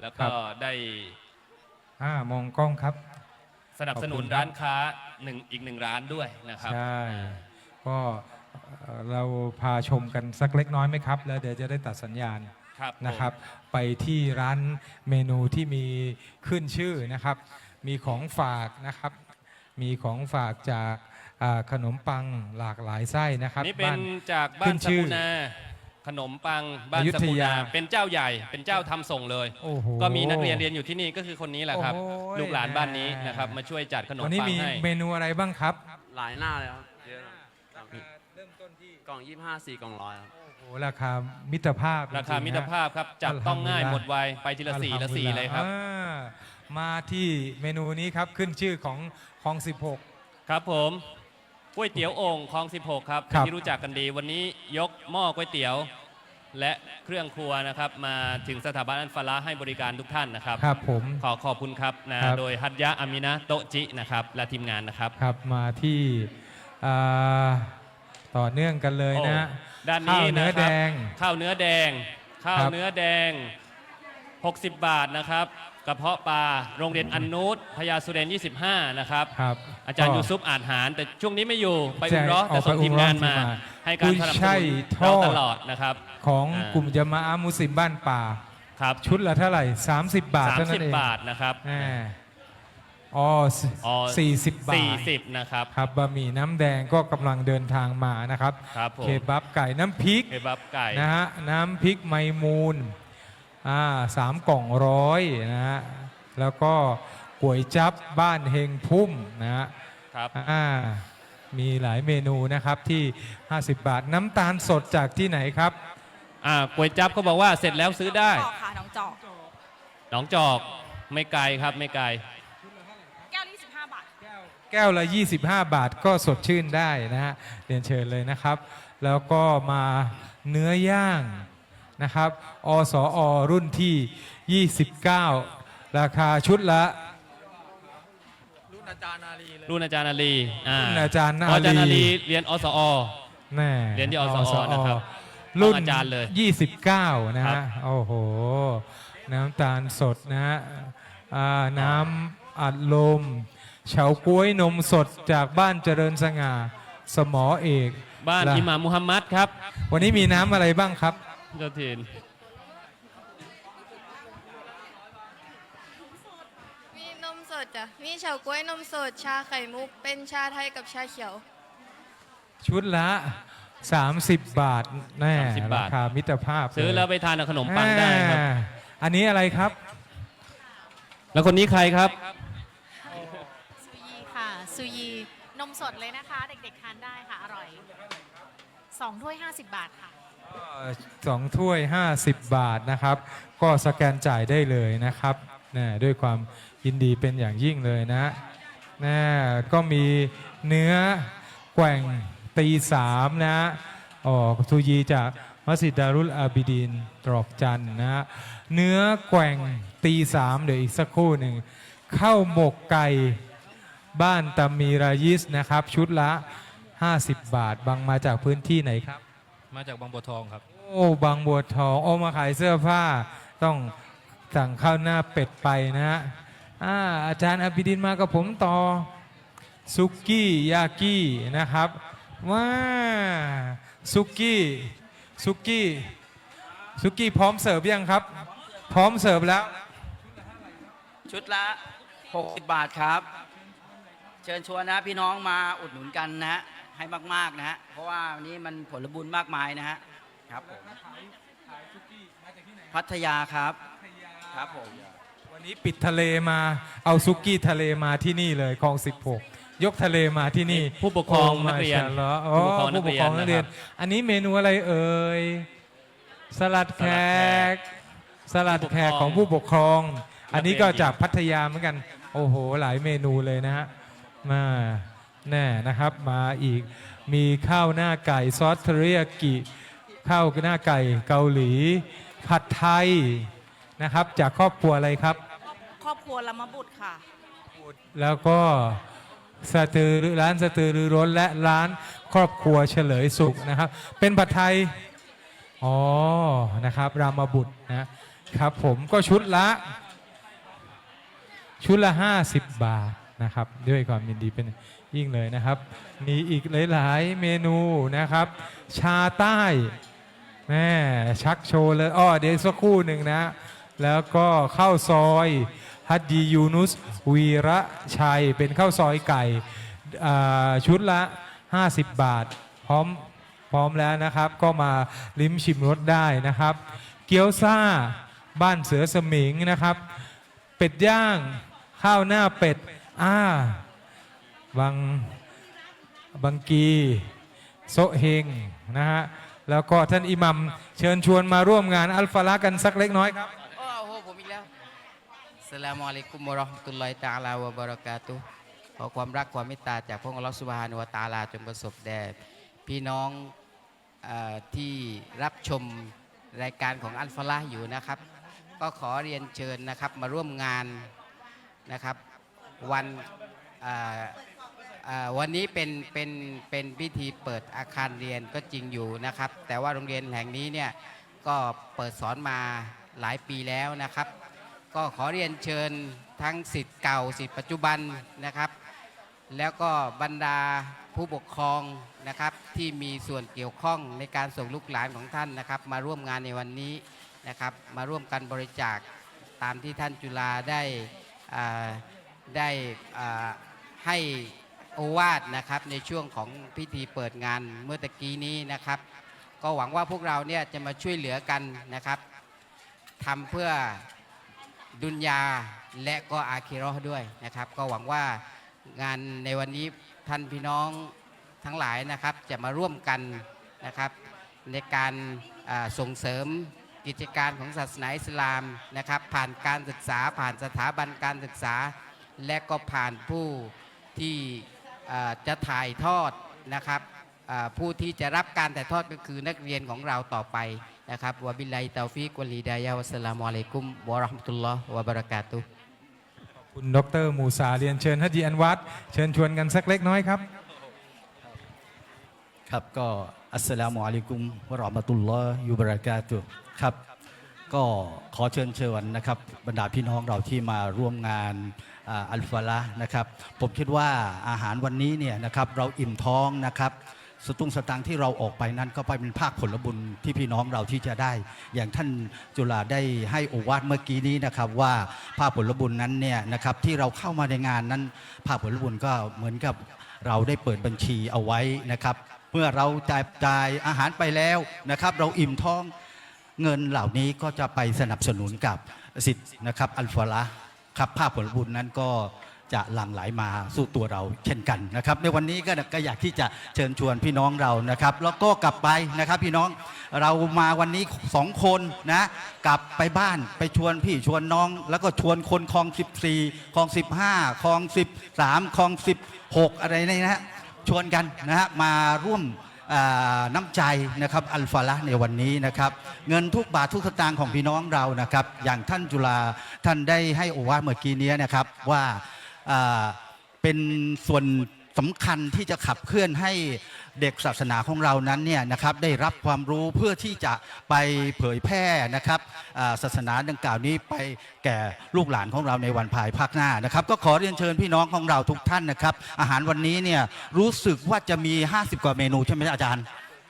แล้วครัก็บ ได้อ่ามองกล้องครับ สนับสนุนขอบคุณครับ ร้านค้าหนึ่งอีกหนึ่งร้านด้วยนะครับ ใช่ก็เอ่อเราพาชมกันสักเล็กน้อยไหมครับ แล้วเดี๋ยวจะได้ตัดสัญญาณครับผมนะครับ ไปที่ร้านเมนูที่มีขึ้นชื่อนะครับ มีของฝากนะครับ มีของฝากจากอ่าขนมปังหลากหลายไส้นะครับนี่เป็นบ้าจากบ้าขึ้นนสชื่อมุนา ขนมปังบ้านอยุสธมุยานาเป็นเจ้าใหญ่ เป็นเจ้าทำส่งเลย โอ้โห ก็มีนักเรียนเรียนอยู่ที่นี่ก็คือคนนี้แหละครับ โอ้ย ลูกหลานบ้านนี้แหมนะครับมาช่วยจัดขนมวันนี้ปังมีให้เมนูอะไรบ้างครับหลายหน้าเลยครับเยอะครับเริ่มต้นที่กล่อง 25 4กล่องร้อยครับ โอ้โหราคามิตรภาพราคาจงๆมินะตรภาพครับจับต้องง่ายหมดไวไปทีละสี่ละสี่เลยครับ อ่ามาที่เมนูนี้ครับขึ้นชื่อของของ 16 ครับผม ก๋วยเตี๋ยวโอ่งคลอง 16 ครับครับ ที่รู้จักกันดี วันนี้ยกหม้อก๋วยเตี๋ยว และเครื่องครัวนะครับ มาถึงสถาบันอันฟาลาให้บริการทุกท่านนะครับ ครับผม ขอขอบคุณครับนะครับ โดยฮัตยะอามินะโตะจินะครับ และทีมงานนะครับ ครับมาที่อ่าต่อเนื่องกันเลยนะโอ้ด้านนี้ข้าวเนื้อนะครับแดง ข้าวเนื้อแดง ข้าวครับเนื้อแดง 60 บาทนะครับ กระเพาะปลาโรงเรียนอันนูตพญาสุเรน25 นะครับ ครับอาจารย์ก็ ยูซุปอาจหาร แต่ช่วงนี้ไม่อยู่ไปใช่อุมเราะห์แต่ออกไปส่งทีมงานมาอุมเราะห์ที่มา ให้การสนับสกุ้ยช่ายนุนทอเราดตลอดนะครับ ของอ่ากลุ่มจามะอามุสลิมบ้านป่า ครับชุดละเท่าไหร่ 30 บาทเท่านั้นเอง30บาทนะครับ แหมอ๋ออ๋อสี่สิบบาท 40 นะครับ ครับบะหมี่น้ำแดงก็กำลังเดินทางมานะครับ ครับผม เคบับไก่น้ำพริกเคบับไก่ นะฮะน้ำพริกไมมูน อ่าสามกล่องร้อยนะฮะแล้วก็ก๋วยจับบ้านเฮงพุ่มนะฮะครับอ่ามีหลายเมนูนะครับที่ 50 บาทน้ำตาลสดจากที่ไหนครับ อ่าก๋วยจั๊บเขาบอกว่าเสร็จแล้วซื้อได้จอกค่ะน้องจอกหนองจอกไม่ไกลครับไม่ไกล แก้วละ25 บาท แก้วละ 25 บาทก็สดชื่นได้นะฮะเรียนเชิญเลยนะครับ แล้วก็มาเนื้อย่าง นะครับอสอรุ่นที่ 29 ราคาชุดละรุ่นอาจารย์นาลีเลยรุ่นอาจารย์อาลีอ่ารุ่นอาจารย์นาอ๋ออาจารย์อาลีลีเรียนอสอแน่เรียนที่อสอนะครับรุ่นของอาจารย์เลย 29 นะครัฮะบโอ้โห น้ำตาลสดนะฮะอ่าน้ำอัดลมเฉาก้วยนมสดจากบ้านเจริญสง่า สมอเอก บ้านล่ะอิหม่ามมุฮัมมัดครับ วันนี้มีน้ำอะไรบ้างครับ เจ้าถิ่นมีนมสดจ้ะ มีเฉาก๊วยนมสด ชาไข่มุก เป็นชาไทยกับชาเขียว ชุดละ 30 บาทแน่30ราบาท คามิตรภาพซื้อแล้วไปทานกับขนมปังได้ครับ อ่าอันนี้อะไรครับ แล้วคนนี้ใครครับ ซูยีค่ะซูยีนมสดเลยนะคะ เด็กๆทานได้ค่ะ อร่อยสองถ้วย 50 บาทค่ะ สองถ้วย 50 บาทนะครับ ก็สแกนจ่ายได้เลยนะครับนะด้วยความยินดีเป็นอย่างยิ่งเลยนะนะก็มีเนื้อแกว่งตีสามนะอ๋อทูยีจากมัสยิดดารุลอาบิดินตรอกจันทร์นะเนื้อแกว่งตีสามเดี๋ยวอีกสักครู่หนึ่งข้าวหมกไก่บ้านตามีรายิสนะครับ ชุดละ 50 บาทบางมาจากพื้นที่ไหนครับ มาจากบางบัวทองครับ โอ้บางบัวทองโอ้มาขายเสื้อผ้า ต้องสั่งข้าวหน้าเป็ดไปนะฮะอ่าอาจารย์อภิดินมากับผมต่อซุกี้ยากินะครับว้าซุกี้ซุกี้ซุกี้พร้อมเสิร์ฟยังครับ พร้อมเสิร์ฟแล้ว ชุดละ 60 บาทครับ เชิญชวนนะพี่น้องมาอุดหนุนกันนะฮะ ให้มากๆนะฮะเพราะว่าวันนี้มันผลบุญมากมายนะฮะครับผมพัทยาครับครับผมวันนี้ปิดทะเลมาเอาซุกี้ทะเลมาที่นี่เลยคลอง16 ยกทะเลมาที่นี่ผู้ปกครองโนักเรียนมาชาอัลลอฮ์อ๋อผู้ปกครองนักเรียนผู้ปกครองนักเรียนนะครับอันนี้เมนูอะไรเอ่ยสลัดแขก สลัดแขกของผู้ปกครอง อันนี้ก็จากพัทยาเหมือนกัน โอ้โห หลายเมนูเลยนะฮะมา แน่นะครับมาอีกมีข้าวหน้าไก่ซอสเทริยากิข้าวหน้าไก่เกาหลี ผัดไทยนะครับ จากครอบครัวอะไรครับ ครอบครัวละมบุตรค่ะ แล้วก็สตือร้านสตือรือร้นและร้านครอบครัวเฉลยสุขนะครับ เป็นผัดไทยอ๋อนะครับ รามบุตรนะครับผมก็ชุดละ ชุดละ 50 บาท นะครับ ด้วยความยินดีเป็นยิ่งเลยนะครับ มีอีกหลายๆเมนูนะครับ ชาใต้แม่ชักโชว์เลยอ้อเดี๋ยวสักครู่หนึ่งนะ แล้วก็ข้าวซอยฮัดดียูนุสวีระชัยเป็นข้าวซอยไก่ชุดละ 50 บาท พร้อมพร้อมแล้วนะครับ ก็มาลิ้มชิมรสได้นะครับ เกี๊ยวซ่าบ้านเสือสมิงนะครับ เป็ดย่างข้าวหน้าเป็ด อ่าบางบางกีโซเฮงนะฮะแล้วก็ท่านอิหมัมเชิญชวนมาร่วมงานอัลฟาละกันสักเล็กน้อยครับโอ้โหผมอีกแล้วสลามอะลัยกุมวะราะห์ตุลลอฮิตะอาลาวะบะเราะกาตุขอความรักความเมตตาจากพระองค์อัลลอฮฺซุบฮานะฮูวะตาลาจงประสบแด่พี่น้องอที่รับชมรายการของอัลฟาละห์อยู่นะครับ ก็ขอเรียนเชิญนะครับมาร่วมงานนะครับ วันวันนี้เป็นเป็นเป็นพิธีเปิดอาคารเรียนก็จริงอยู่นะครับ แต่ว่าโรงเรียนแห่งนี้เนี่ยก็เปิดสอนมาหลายปีแล้วนะครับ ก็ขอเรียนเชิญทั้งสิทธิ์เก่าสิทธิ์ปัจจุบันนะครับ แล้วก็บรรดาผู้ปกครองนะครับที่มีส่วนเกี่ยวข้องในการส่งลูกหลานของท่านนะครับ มาร่วมงานในวันนี้นะครับ มาร่วมกันบริจาคตามที่ท่านจุฬาได้อ่า ได้ให้โอวาทนะครับในช่วงของพิธีเปิดงานเมื่อตะกี้นี้นะครับ ก็หวังว่าพวกเราเนี่ยจะมาช่วยเหลือกันนะครับทำเพื่อดุนยาและก็อาคิราะห์ด้วยนะครับ ก็หวังว่างานในวันนี้ท่านพี่น้องทั้งหลายนะครับจะมาร่วมกันนะครับในการส่งเสริมกิจการของศาสนาอิสลามนะครับ ผ่านการศึกษาผ่านสถาบันการศึกษา และก็ผ่านผู้ที่อ่าจะถ่ายทอดนะครับอ่าผู้ที่จะรับการถ่ายทอดก็คือนักเรียนของเราต่อไปนะครับวะบิลลาฮิตาฟิกวะลีดายะวัสสลามุอะลัยกุมวะเราะห์มะตุลลอฮ์วะบะเราะกาตุฮ์คุณดรมูซาเรียนเชิญฮัจญีอันวัดเชิญชวนกันสักเล็กน้อยครับ ครับก็อัสสลามุอะลัยกุมวะเราะห์มะตุลลอฮิวะบะเราะกาตุฮ์ครับ ก็ขอเชิญเชิญนะครับบรรดาพี่น้องเราที่มาร่วมงานอัลฟาละนะครับ ผมคิดว่าอาหารวันนี้เนี่ยนะครับเราอิ่มท้องนะครับสตุ้งสตังที่เราออกไปนั้นก็ไปเป็นภาคผลบุญที่พี่น้องเราที่จะได้ อย่างท่านจุฬาได้ให้โอวาทเมื่อกี้นี้นะครับว่าภาคผลบุญนั้นเนี่ยนะครับที่เราเข้ามาในงานนั้นภาคผลบุญก็เหมือนกับเราได้เปิดบัญชีเอาไว้นะครับ เมื่อเราจ่ายจ่ายอาหารไปแล้วนะครับ เราอิ่มท้อง เงินเหล่านี้ก็จะไปสนับสนุนกับสิทธิ์นะครับอัลฟาละครับภาพผลบุญนั้นก็จะหลั่งไหลมาสู่ตัวเราเช่นกันนะครับ ในวันนี้ก็ก็อยากที่จะเชิญชวนพี่น้องเรานะครับ แล้วก็กลับไปนะครับพี่น้องเรามาวันนี้สองคนนะกลับไปบ้านไปชวนพี่ชวนน้อง แล้วก็ชวนคนคลอง 14คลอง 15คลอง 13คลอง 16 อะไรนี่นะชวนกันนะฮะมาร่วม น้ำใจนะครับอัลฟาละในวันนี้นะครับเงินทุกบาททุกสตางค์ของพี่น้องเรานะครับอย่างท่านจุฬาท่านได้ให้โอวาเมื่อกี้นี้นะครับว่าเป็นส่วน สำคัญที่จะขับเคลื่อนให้เด็กศาสนาของเรานั้นเนี่ยนะครับได้รับความรู้เพื่อที่จะไปเผยแพร่นะครับอ่าศาสนาดังกล่าวนี้ไปแก่ลูกหลานของเราในวันภายภาคหน้านะครับ ก็ขอเรียนเชิญพี่น้องของเราทุกท่านนะครับ อาหารวันนี้เนี่ยรู้สึกว่าจะมี 50 กว่าเมนูใช่ไหมอาจารย์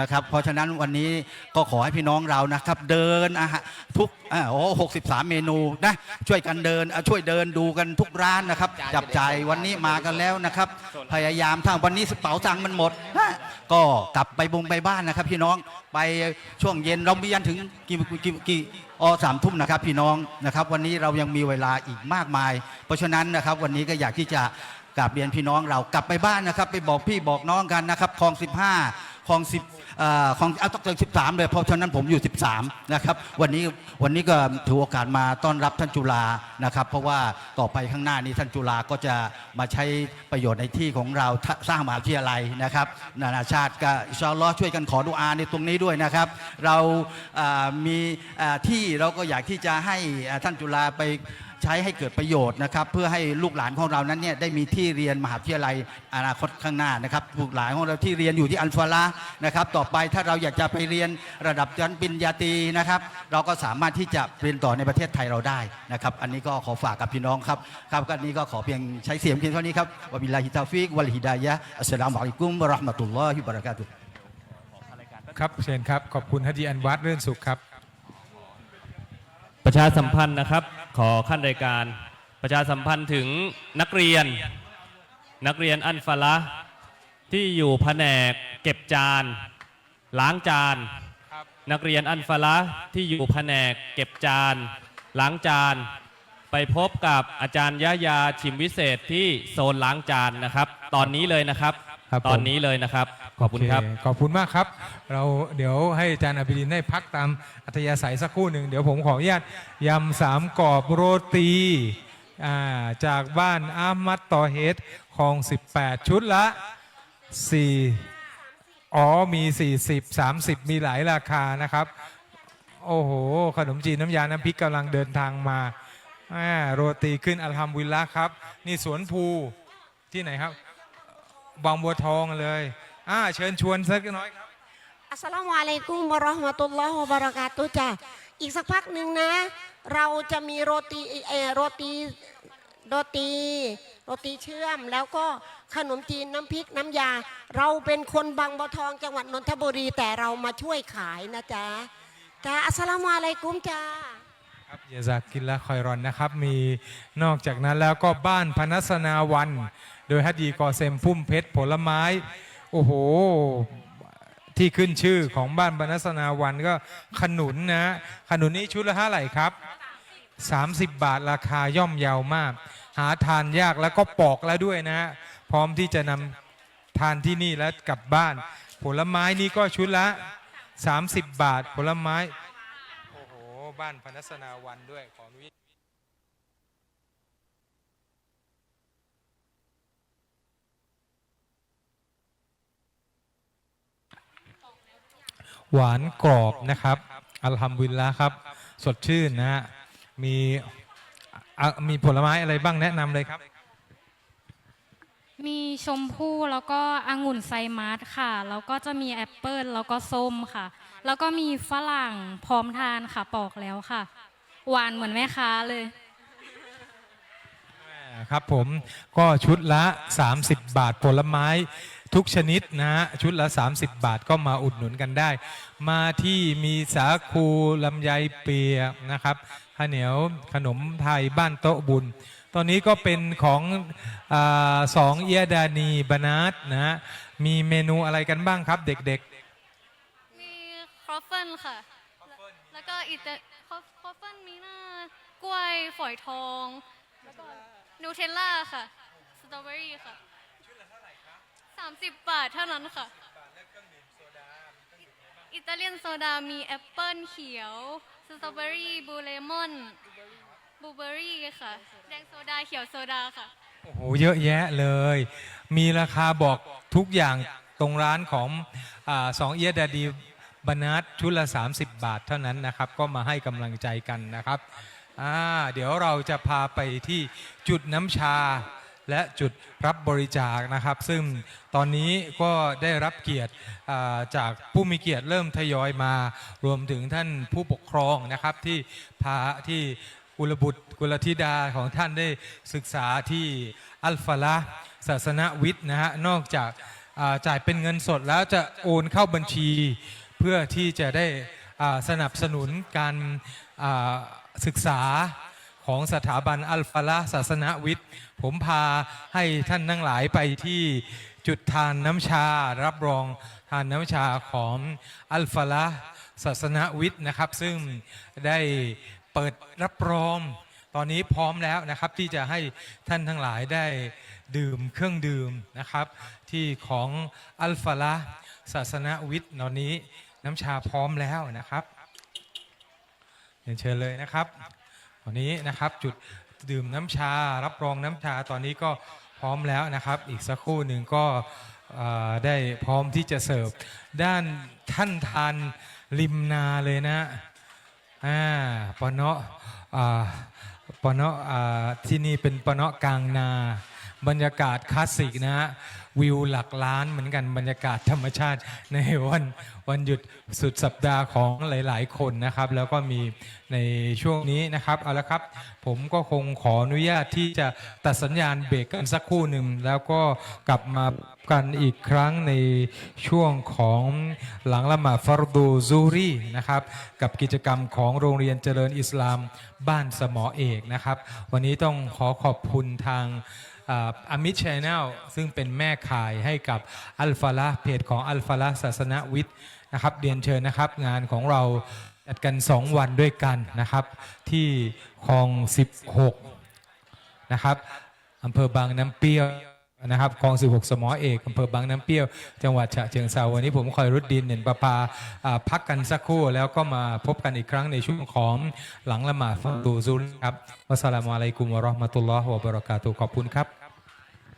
นะครับ เพราะฉะนั้นวันนี้ก็ขอให้พี่น้องเรานะครับ เดินอาหารทุกอ่าโอ้หกสิบสามเมนูนะช่วยกันเดินช่วยเดินดูกันทุกร้านนะครับ จับจ่ายวันนี้มากันแล้วนะครับ พยายามถ้าวันนี้สเป๋าตังค์มันหมดนะก็กลับไปบุงไปบ้านนะครับ พี่น้องไปช่วงเย็นเรามียันถึงกี่กี่กี่อสามทุ่มนะครับ พี่น้องนะครับ วันนี้เรายังมีเวลาอีกมากมาย เพราะฉะนั้นนะครับ วันนี้ก็อยากที่จะกราบเรียนพี่น้องเรากลับไปบ้านนะครับ ไปบอกพี่บอกน้องกันนะครับคลอง15 คลอง10เอ่อคลองเอาต้องเกิน13เลยเพราะฉะนั้นผมอยู่ 13 นะครับ วันนี้วันนี้ก็ถือโอกาสมาต้อนรับท่านจุฬานะครับ เพราะว่าต่อไปข้างหน้านี้ท่านจุฬาก็จะมาใช้ประโยชน์ในที่ของเราสร้างมหาวิทยาลัยนะครับ นานาชาติก็ชาอัลลอช่วยกันขอดุอาในตรงนี้ด้วยนะครับ เรามีที่เราก็อยากที่จะให้ท่านจุฬาไป ใช้ให้เกิดประโยชน์นะครับ เพื่อให้ลูกหลานของเรานั้นเนี่ยได้มีที่เรียนมหาวิทยาลัยอนาคตข้างหน้านะครับลูกหลานของเราที่เรียนอยู่ที่อัลฟาลานะครับ ต่อไปถ้าเราอยากจะไปเรียนระดับชั้นปริญญาตรีนะครับ เราก็สามารถที่จะเรียนต่อในประเทศไทยเราได้นะครับ อันนี้ก็ขอฝากกับพี่น้องครับครับก็อันนี้ก็ขอเพียงใช้เสียงเพียงเท่านี้ครับวะบิลลาฮิตาฟิกวัลฮิดายะห์อัสสลามุอะลัยกุมวะเราะห์มะตุลลอฮิวะบะเราะกาตุฮ์ครับเชิญครับ ขอบคุณฮัจจีอันวัดเรื่อนสุขครับ ประชาสัมพันธ์นะครับ ขอขั้นรายการประชาสัมพันธ์ถึงนักเรียน นักเรียนอันฟาละห์ที่อยู่แผนกเก็บจาน ล้างจาน นักเรียนอันฟาละห์ที่อยู่แผนกเก็บจาน ล้างจาน ไปพบกับอาจารย์ยะยาชิมวิเศษที่โซนล้างจานนะครับ ตอนนี้เลยนะครับ ครับผม ตอนนี้เลยนะครับ ขอบคุณครับ ขอบคุณมากครับ เราเดี๋ยวให้อาจารย์อภิรินทร์ได้พักตามอัธยาศัยสักครู่หนึ่ง เดี๋ยวผมขออนุญาตยำสามกรอบโรตีจากบ้านอามัดต่อเฮดของ 18 ชุดละ 4 อ๋อมี 40 30 มีหลายราคานะครับ โอ้โห ขนมจีนน้ำยา น้ำพริกกำลังเดินทางมาโรตีขึ้นอัลฮัมดุลิลละครับ นี่สวนภูที่ไหนครับบางบัวทองเลย อ่าเชิญชวนสักน้อยครับ อัสสลามุอะลัยกุมวะเราะห์มะตุลลอฮ์วะบะเราะกาตุฮ์จ้ะอีกสักพักหนึ่งนะ เราจะมีโรตีเออโรตีโรตีโรตีเชื่อมแล้วก็ขนมจีนน้ำพริกน้ำยา เราเป็นคนบางบัวทองจังหวัดนนทบุรีแต่เรามาช่วยขายนะจ๊ะจ้ะอัสสลามุอะลัยกุมจ้าครับยาซากินละคอยรอนนะครับ มีนอกจากนั้นแล้วก็บ้านพนัสนาวัน โดยฮัดยีกอเซมพุ่มเพชรผลไม้ โอ้โห ที่ขึ้นชื่อของบ้านพนัสนาวันก็ขนุนนะ ขนุนนี้ชุดละเท่าไหร่ครับ 30 บาทราคาย่อมเยาวมาก หาทานยากแล้วก็ปอกแล้วด้วยนะ พร้อมที่จะนำทานที่นี่แล้วกลับบ้าน ผลไม้นี่ก็ชุดละ 30 บาท ผลไม้ โอ้โห บ้านพนัสนาวันด้วยขออนุญาต หวานกรอบนะครับ อัลฮัมดุลิลละครับ สดชื่นนะฮะมีอะมีผลไม้อะไรบ้างแนะนำเลยครับ มีชมพู่แล้วก็องุ่นไซมัสค่ะ แล้วก็จะมีแอปเปิลแล้วก็ส้มค่ะ แล้วก็มีฝรั่งพร้อมทานค่ะปอกแล้วค่ะ หวานเหมือนแม่ค้าเลย ครับผมก็ชุดละ 30 บาทผลไม้ ทุกชนิดนะฮะชุดละ 30 บาทก็มาอุดหนุนกันได้ มาที่มีสาคูลำไยเปียกนะครับข้าวเหนียวขนมไทยบ้านโต๊ะบุญ ตอนนี้ก็เป็นของอสองเอียดานีบานาตนะฮะมีเมนูอะไรกันบ้างครับเด็กๆ มีครอฟเฟิลค่ะ แล้วก็อิตาคอฟครอฟเฟิลมีหน้ากล้วยฝอยทอง แล้วก็นูเทลล่าค่ะ สตรอเบอรี่ค่ะ สามสิบบาทเท่านั้นค่ะอิตาเลียนโซดามีแอปเปิลเขียว สตรอเบอรี่บลูเลมอนบลูเบอรี่ค่ะ แดงโซดาเขียวโซดาค่ะๆโอ้โหเยอะแยะเลย มีราคาบอกทุกอย่างตรงร้านของอาสองเอียดาดีบานาตชุดละ 30 บาทเท่านั้นนะครับ ก็มาให้กำลังใจกันนะครับอ่าเดี๋ยวเราจะพาไปที่จุดน้ำชา และจุดรับบริจาคนะครับ ซึ่งตอนนี้ก็ได้รับเกียรติจากผู้มีเกียรติเริ่มทยอยมา รวมถึงท่านผู้ปกครองนะครับที่พาที่กุลบุตรกุลธิดาของท่านได้ศึกษาที่อัลฟาละศาสนวิทย์นะฮะนอกจากจ่ายเป็นเงินสดแล้วจะโอนเข้าบัญชี เพื่อที่จะได้สนับสนุนการศึกษา ของสถาบันอัลฟาละศาสนวิทย์ ผมพาให้ท่านทั้งหลายไปที่จุดทานน้ำชา รับรองทานน้ำชาของอัลฟาละศาสนวิทย์นะครับ ซึ่งได้เปิดรับรองตอนนี้พร้อมแล้วนะครับที่จะให้ท่านทั้งหลายได้ดื่มเครื่องดื่มนะครับ ที่ของอัลฟาละศาสนวิทย์ตอนนี้น้ำชาพร้อมแล้วนะครับเรียนเชิญเลยนะครับ ตอนนี้นะครับจุดดื่มน้ำชา รับรองน้ำชาตอนนี้ก็พร้อมแล้วนะครับ อีกสักครู่หนึ่งก็ได้พร้อมที่จะเสิร์ฟด้านท่านทานริมนาเลยนะอ่าปะเนาะอ่าปะเนาะที่นี่เป็นปะเนาะกลางนา บรรยากาศคลาสสิกนะฮะ วิวหลักล้านเหมือนกันบรรยากาศธรรมชาติในวันวันหยุดสุดสัปดาห์ของหลาย ๆ คนนะครับ แล้วก็มีในช่วงนี้นะครับเอาละครับ ผมก็คงขออนุญาตที่จะตัดสัญญาณเบรกกันสักครู่หนึ่งแล้วก็กลับมากันอีกครั้งในช่วงของหลังละหมาดฟารดูซูรีนะครับกับกิจกรรมของโรงเรียนเจริญอิสลามบ้านสมอเอกนะครับ วันนี้ต้องขอขอบคุณทาง อามิชชแนลซึ่งเป็นแม่ข่ายให้กับอัลฟาลาเพจของอัลฟาลาศาสนวิทย์นะครับเรียนเชิญนะครับงานของเราจัดกัน 2 วันด้วยกันนะครับที่คลอง 16 นะครับอำเภอบางน้ำเปรี้ยว นะครับคลอง16 สมอเอกอำเภอบางน้ำเปรี้ยว จังหวัดฉะเชิงเซาวันนี้ผมคอยรุดดินเน่นประปาพักกันสักครู่แล้วก็มาพบกันอีกครั้งในช่วงของหลังละหมาดฟังดูซุนครับวัสสลามุอะลัยกุมวะราะห์มะตุลลอฮ์วะบะเราะกาตุขอบคุณครับ